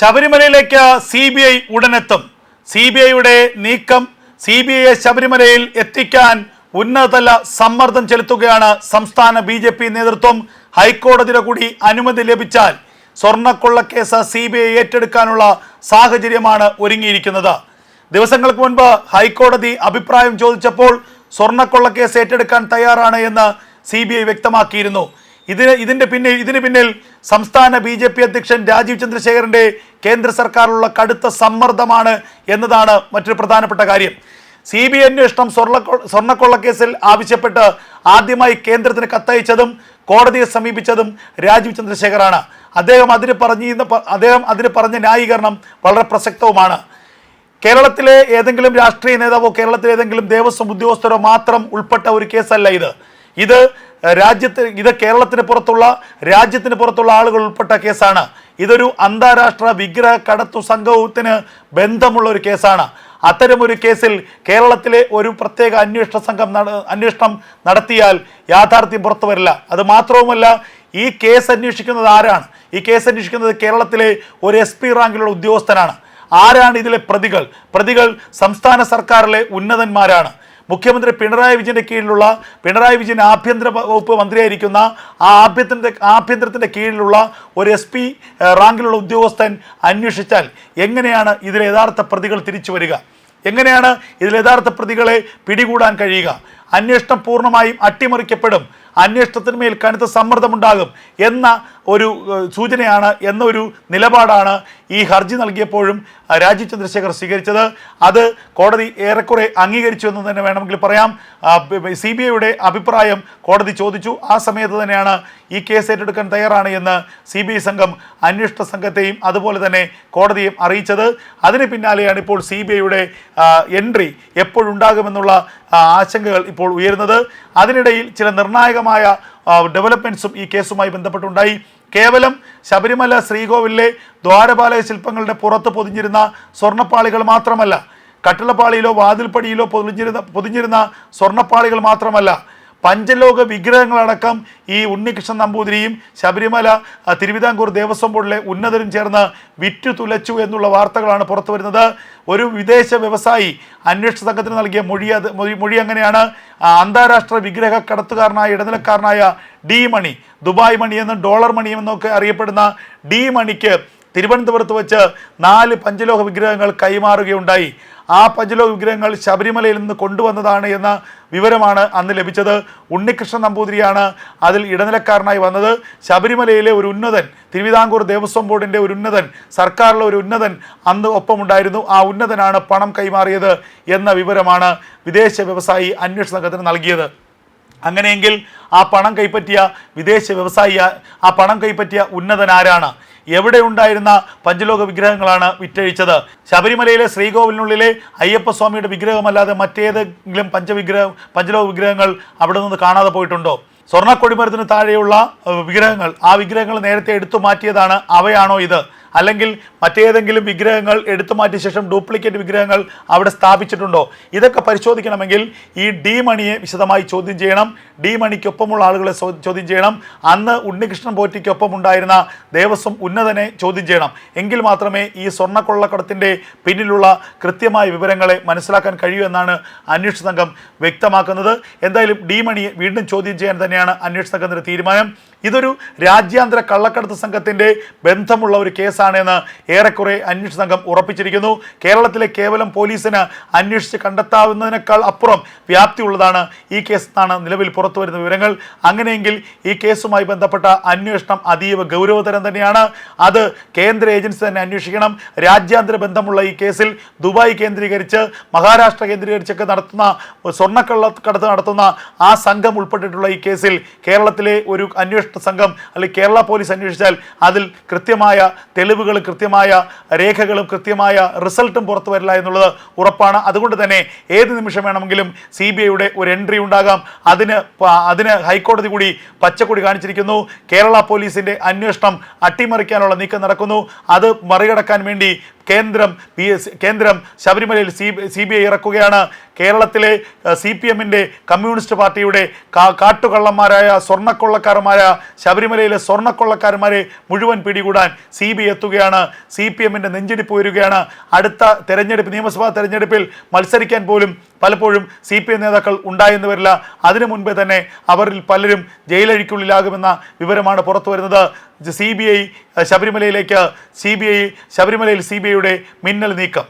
ശബരിമലയിലേക്ക് C B I ഉടനെത്തും. C B ഐയുടെ നീക്കം സി ബി ഐയെ ശബരിമലയിൽ എത്തിക്കാൻ ഉന്നതതല സമ്മർദ്ദം ചെലുത്തുകയാണ് സംസ്ഥാന ബി ജെ പി നേതൃത്വം. ഹൈക്കോടതിയുടെ കൂടി അനുമതി ലഭിച്ചാൽ സ്വർണക്കൊള്ളക്കേസ് സി ബി ഐ ഏറ്റെടുക്കാനുള്ള സാഹചര്യമാണ് ഒരുങ്ങിയിരിക്കുന്നത്. ദിവസങ്ങൾക്ക് മുൻപ് ഹൈക്കോടതി അഭിപ്രായം ചോദിച്ചപ്പോൾ സ്വർണക്കൊള്ളക്കേസ് ഏറ്റെടുക്കാൻ തയ്യാറാണ് എന്ന് സി വ്യക്തമാക്കിയിരുന്നു. ഇതിന് ഇതിന്റെ പിന്നിൽ ഇതിന് പിന്നിൽ സംസ്ഥാന ബി ജെ പി അധ്യക്ഷൻ രാജീവ് ചന്ദ്രശേഖറിന്റെ കേന്ദ്ര സർക്കാരിലുള്ള കടുത്ത സമ്മർദ്ദമാണ് എന്നതാണ് മറ്റൊരു പ്രധാനപ്പെട്ട കാര്യം. സി ബി ഐ അന്വേഷണം സ്വർണ സ്വർണക്കൊള്ളക്കേസിൽ ആവശ്യപ്പെട്ട് ആദ്യമായി കേന്ദ്രത്തിന് കത്തയച്ചതും കോടതിയെ സമീപിച്ചതും രാജീവ് ചന്ദ്രശേഖറാണ് അദ്ദേഹം അതിന് പറഞ്ഞിരുന്ന അദ്ദേഹം അതിന് പറഞ്ഞ ന്യായീകരണം വളരെ പ്രസക്തവുമാണ്. കേരളത്തിലെ ഏതെങ്കിലും രാഷ്ട്രീയ നേതാവോ കേരളത്തിലെ ഏതെങ്കിലും ദേവസ്വം ഉദ്യോഗസ്ഥരോ മാത്രം ഉൾപ്പെട്ട ഒരു കേസല്ല ഇത്. ഇത് രാജ്യത്ത് ഇത് കേരളത്തിന് പുറത്തുള്ള രാജ്യത്തിന് പുറത്തുള്ള ആളുകൾ ഉൾപ്പെട്ട കേസാണ്. ഇതൊരു അന്താരാഷ്ട്ര വിഗ്രഹ കടത്തു സംഘത്തിന് ബന്ധമുള്ള ഒരു കേസാണ്. അത്തരമൊരു കേസിൽ കേരളത്തിലെ ഒരു പ്രത്യേക അന്വേഷണ സംഘം അന്വേഷണം നടത്തിയാൽ യാഥാർത്ഥ്യം പുറത്തു വരില്ല. അത് മാത്രവുമല്ല ഈ കേസ് അന്വേഷിക്കുന്നത് ആരാണ്? ഈ കേസ് അന്വേഷിക്കുന്നത് കേരളത്തിലെ ഒരു എസ് പി റാങ്കിലുള്ള ഉദ്യോഗസ്ഥനാണ്. ആരാണ് ഇതിലെ പ്രതികൾ? പ്രതികൾ സംസ്ഥാന സർക്കാരിലെ ഉന്നതന്മാരാണ്. മുഖ്യമന്ത്രി പിണറായി വിജയന്റെ കീഴിലുള്ള പിണറായി വിജയൻ ആഭ്യന്തര വകുപ്പ് മന്ത്രിയായിരിക്കുന്ന ആ ആഭ്യന്തര ആഭ്യന്തരത്തിന്റെ കീഴിലുള്ള ഒരു എസ് പി റാങ്കിലുള്ള ഉദ്യോഗസ്ഥൻ അന്വേഷിച്ചാൽ എങ്ങനെയാണ് ഇതിലെ യഥാർത്ഥ പ്രതികൾ തിരിച്ചു വരിക? എങ്ങനെയാണ് ഇതിൽ യഥാർത്ഥ പ്രതികളെ പിടികൂടാൻ കഴിയുക? അന്വേഷണം പൂർണമായും അട്ടിമറിക്കപ്പെടും. അന്വേഷണത്തിന് മേൽ കനത്ത സമ്മർദ്ദമുണ്ടാകും എന്ന ഒരു സൂചനയാണ് എന്നൊരു നിലപാടാണ് ഈ ഹർജി നൽകിയപ്പോഴും രാജീവ് ചന്ദ്രശേഖർ സ്വീകരിച്ചത്. അത് കോടതി ഏറെക്കുറെ അംഗീകരിച്ചു എന്ന് തന്നെ വേണമെങ്കിൽ പറയാം. സി ബി ഐയുടെ അഭിപ്രായം കോടതി ചോദിച്ചു. ആ സമയത്ത് തന്നെയാണ് ഈ കേസ് ഏറ്റെടുക്കാൻ തയ്യാറാണ് എന്ന് സി ബി ഐ സംഘം അന്വേഷണ സംഘത്തെയും അതുപോലെ തന്നെ കോടതിയും അറിയിച്ചത്. അതിന് പിന്നാലെയാണ് ഇപ്പോൾ സി ബി ഐയുടെ എൻട്രി എപ്പോഴുണ്ടാകുമെന്നുള്ള ആശങ്കകൾ ഇപ്പോൾ ഉയരുന്നത്. അതിനിടയിൽ ചില നിർണായകമായ ഡെവലപ്മെന്റ്സും ഈ കേസുമായി ബന്ധപ്പെട്ടുണ്ടായി. കേവലം ശബരിമല ശ്രീകോവിലെ ദ്വാരപാലയ ശില്പങ്ങളുടെ പുറത്ത് പൊതിഞ്ഞിരുന്ന സ്വർണപ്പാളികൾ മാത്രമല്ല കട്ടിളപ്പാളിയിലോ വാതിൽപ്പടിയിലോ പൊതിഞ്ഞിരുന്ന പൊതിഞ്ഞിരുന്ന സ്വർണപ്പാളികൾ മാത്രമല്ല പഞ്ചലോക വിഗ്രഹങ്ങളടക്കം ഈ ഉണ്ണികൃഷ്ണൻ നമ്പൂതിരിയും ശബരിമല തിരുവിതാംകൂർ ദേവസ്വം ബോർഡിലെ ഉന്നതരും ചേർന്ന് വിറ്റു തുലച്ചു എന്നുള്ള വാർത്തകളാണ് പുറത്തു വരുന്നത്. ഒരു വിദേശ വ്യവസായി അന്വേഷണ സംഘത്തിന് നൽകിയ മൊഴി അത് മൊഴി അങ്ങനെയാണ്. അന്താരാഷ്ട്ര വിഗ്രഹ കടത്തുകാരനായ ഇടനിലക്കാരനായ ഡി മണി ദുബായ് മണി എന്നും ഡോളർ മണി എന്നൊക്കെ അറിയപ്പെടുന്ന ഡി മണിക്ക് തിരുവനന്തപുരത്ത് വെച്ച് നാല് പഞ്ചലോഹ വിഗ്രഹങ്ങൾ കൈമാറുകയുണ്ടായി. ആ പഞ്ചലോഹ വിഗ്രഹങ്ങൾ ശബരിമലയിൽ നിന്ന് കൊണ്ടുവന്നതാണ് എന്ന വിവരമാണ് അന്ന് ലഭിച്ചത്. ഉണ്ണികൃഷ്ണൻ നമ്പൂതിരിയാണ് അതിൽ ഇടനിലക്കാരനായി വന്നത്. ശബരിമലയിലെ ഒരു ഉന്നതൻ തിരുവിതാംകൂർ ദേവസ്വം ബോർഡിന്റെ ഒരു ഉന്നതൻ സർക്കാരിലെ ഒരു ഉന്നതൻ അന്ന് ഒപ്പമുണ്ടായിരുന്നു. ആ ഉന്നതനാണ് പണം കൈമാറിയത് എന്ന വിവരമാണ് വിദേശ വ്യവസായി അന്വേഷണ സംഘത്തിന് നൽകിയത്. അങ്ങനെയെങ്കിൽ ആ പണം കൈപ്പറ്റിയ വിദേശ വ്യവസായി ആ- പണം കൈപ്പറ്റിയ ഉന്നതൻ ആരാണ് എവിടെ ഉണ്ടായിരുന്ന പഞ്ചലോക വിഗ്രഹങ്ങളാണ് വിറ്റഴിച്ചത്? ശബരിമലയിലെ ശ്രീകോവിലിനുള്ളിലെ അയ്യപ്പസ്വാമിയുടെ വിഗ്രഹമല്ലാതെ മറ്റേതെങ്കിലും പഞ്ചവിഗ്രഹ പഞ്ചലോക വിഗ്രഹങ്ങൾ അവിടെ നിന്ന് കാണാതെ പോയിട്ടുണ്ടോ? സ്വർണക്കൊടിമരത്തിന് താഴെയുള്ള വിഗ്രഹങ്ങൾ ആ വിഗ്രഹങ്ങൾ നേരത്തെ എടുത്തു മാറ്റിയതാണ് അവയാണോ ഇത്? അല്ലെങ്കിൽ മറ്റേതെങ്കിലും വിഗ്രഹങ്ങൾ എടുത്തു മാറ്റിയ ശേഷം ഡ്യൂപ്ലിക്കേറ്റ് വിഗ്രഹങ്ങൾ അവിടെ സ്ഥാപിച്ചിട്ടുണ്ടോ? ഇതൊക്കെ പരിശോധിക്കണമെങ്കിൽ ഈ ഡി മണിയെ വിശദമായി ചോദ്യം ചെയ്യണം. ഡി മണിക്കൊപ്പമുള്ള ആളുകളെ ചോദ്യം ചെയ്യണം. അന്ന് ഉണ്ണികൃഷ്ണൻ പോറ്റിക്കൊപ്പം ഉണ്ടായിരുന്ന ദേവസ്വം ഉന്നതനെ ചോദ്യം ചെയ്യണം. എങ്കിൽ മാത്രമേ ഈ സ്വർണക്കൊള്ളക്കടത്തിന്റെ പിന്നിലുള്ള കൃത്യമായ വിവരങ്ങളെ മനസ്സിലാക്കാൻ കഴിയൂ എന്നാണ് അന്വേഷണ സംഘം വ്യക്തമാക്കുന്നത്. എന്തായാലും ഡി മണിയെ വീണ്ടും ചോദ്യം ചെയ്യാൻ തന്നെയാണ് അന്വേഷണ സംഘത്തിന്റെ തീരുമാനം. ഇതൊരു രാജ്യാന്തര കള്ളക്കടത്ത് സംഘത്തിന്റെ ബന്ധമുള്ള ഒരു കേസാണ് എന്ന് ഏറെക്കുറെ അന്വേഷണ സംഘം ഉറപ്പിച്ചിരിക്കുന്നു. കേരളത്തിലെ കേവലം പോലീസിന് അന്വേഷിച്ച് കണ്ടെത്താവുന്നതിനേക്കാൾ അപ്പുറം വ്യാപ്തിയുള്ളതാണ് ഈ കേസ് എന്നാണ് നിലവിൽ പുറത്തുവരുന്ന വിവരങ്ങൾ. അങ്ങനെയെങ്കിൽ ഈ കേസുമായി ബന്ധപ്പെട്ട അന്വേഷണം അതീവ ഗൗരവതരം തന്നെയാണ്. അത് കേന്ദ്ര ഏജൻസി തന്നെ അന്വേഷിക്കണം. രാജ്യാന്തര ബന്ധമുള്ള ഈ കേസിൽ ദുബായ് കേന്ദ്രീകരിച്ച് മഹാരാഷ്ട്ര കേന്ദ്രീകരിച്ചൊക്കെ നടത്തുന്ന സ്വർണക്കള്ള കടത്ത് നടത്തുന്ന ആ സംഘം ഉൾപ്പെട്ടിട്ടുള്ള ഈ കേസിൽ കേരളത്തിലെ ഒരു അന്വേഷണ സംഘം അല്ലെങ്കിൽ കേരള പോലീസ് അന്വേഷിച്ചാൽ അതിൽ കൃത്യമായ തെളിവുകൾ കൃത്യമായ രേഖകളും കൃത്യമായ റിസൾട്ടും പുറത്തു വരില്ല എന്നുള്ളത് ഉറപ്പാണ്. അതുകൊണ്ട് തന്നെ ഏത് നിമിഷം വേണമെങ്കിലും സി ബി ഐയുടെ ഒരു എൻട്രി ഉണ്ടാകാം. അതിന് അതിന് ഹൈക്കോടതി കൂടി പച്ചക്കൊടി കാണിച്ചിരിക്കുന്നു. കേരള പോലീസിന്റെ അന്വേഷണം അട്ടിമറിക്കാനുള്ള നീക്കം നടക്കുന്നു. അത് മറികടക്കാൻ വേണ്ടി കേന്ദ്രം പി എസ് കേന്ദ്രം ശബരിമലയിൽ സി സി ബി ഐ ഇറക്കുകയാണ്. കേരളത്തിലെ സി പി എമ്മിന്റെ കമ്മ്യൂണിസ്റ്റ് പാർട്ടിയുടെ കാ- കാട്ടുകള്ളന്മാരായ സ്വർണക്കൊള്ളക്കാരന്മാരായ ശബരിമലയിലെ സ്വർണക്കൊള്ളക്കാരന്മാരെ മുഴുവൻ പിടികൂടാൻ സി ബി എത്തുകയാണ്. സി പി എമ്മിന്റെ നെഞ്ചിടിപ്പ് വരികയാണ് അടുത്ത തെരഞ്ഞെടുപ്പ് നിയമസഭാ തെരഞ്ഞെടുപ്പിൽ മത്സരിക്കാൻ പോലും പലപ്പോഴും സി പി എം നേതാക്കൾ ഉണ്ടായെന്ന് വരില്ല. അതിനു മുൻപേ തന്നെ അവരിൽ പലരും ജയിലഴിക്കുള്ളിലാകുമെന്ന വിവരമാണ് പുറത്തു വരുന്നത്. സി ബി ഐ ശബരിമലയിലേക്ക് സി ബി ഐ ശബരിമലയിൽ സി ബി ഐയുടെ മിന്നൽ നീക്കം.